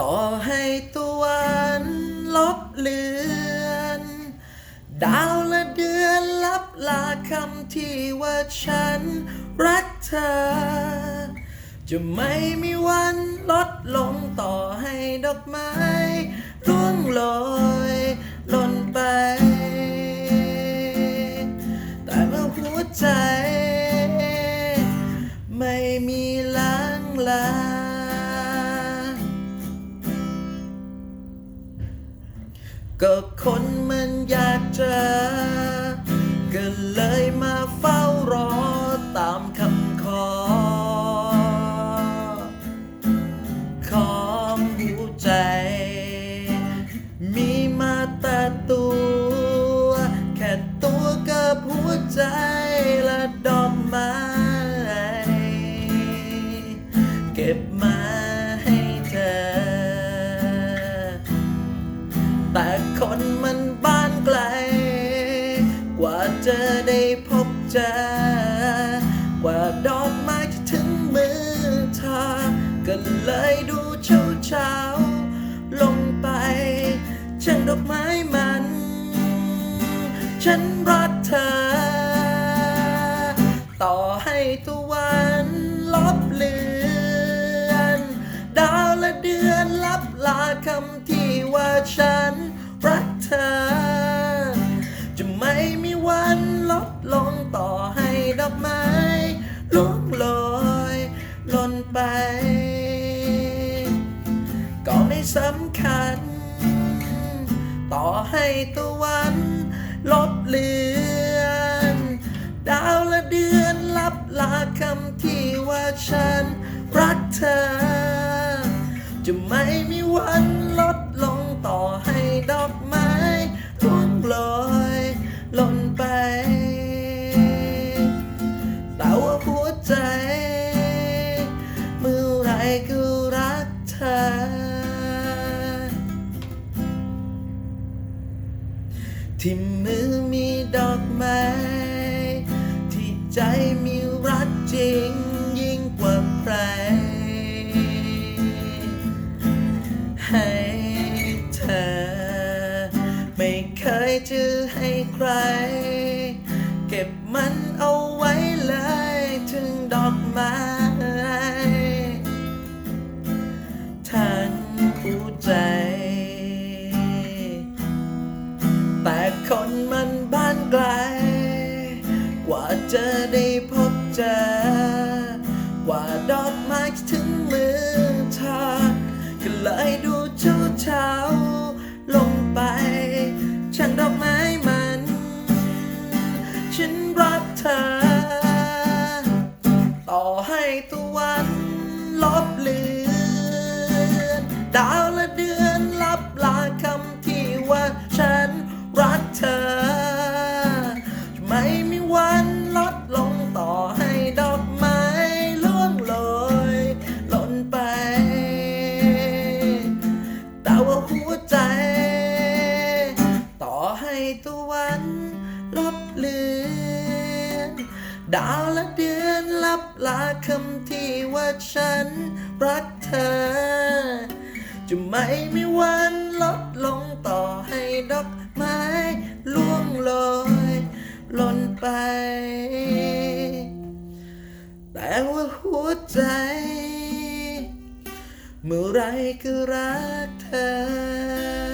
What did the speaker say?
ต่อให้ตะวันลบเลือน ดาวและเดือนลับลาคำที่ว่าฉันรักเธอ จะไม่มีวันลดลงต่อให้ดอกไม้ร่วงโรยหล่นไป แต่เมื่อหัวใจ ไม่มีล้างลา ก็คนมันอยากเจอก็เลยมาเฝ้าร แต่คนมันบ้านไกล กว่าจะได้พบเจอ กว่าดอกไม้จะถึงมือเธอก็เลยดูเช้าเช้าๆลงไปช่างดอกไม้มัน ฉันรักเธอ ต่อให้ตะวั ไป ก็ไม่สำคัญ ต่อให้ตะวันลบเลือน ดาวและเดือนลับลาคำที่ว่าฉันรักเธอ จะไม่มีวัน ที่มือมีดอกไม้ ที่ใจมีรักจริงยิ่งกว่าใคร ให้เธอ ไม่เคยจะให้ใคร กว่าจะได้พบเจอกว่าดอกไม้จะถึงมือเธอก็เลยดูเช้าเช้าลงไป ช่างดอกไม้มัน ฉันรักเธอ ตะวันลบเลือนดาวและเดือนลับลาคำที่ว่าฉันรักเธอ จะไม่มีวันลดลงต่อให้ดอกไม้ล่วงโรยหล่นไป แต่ว่าหัวใจ เมื่อไรก็รักเธอ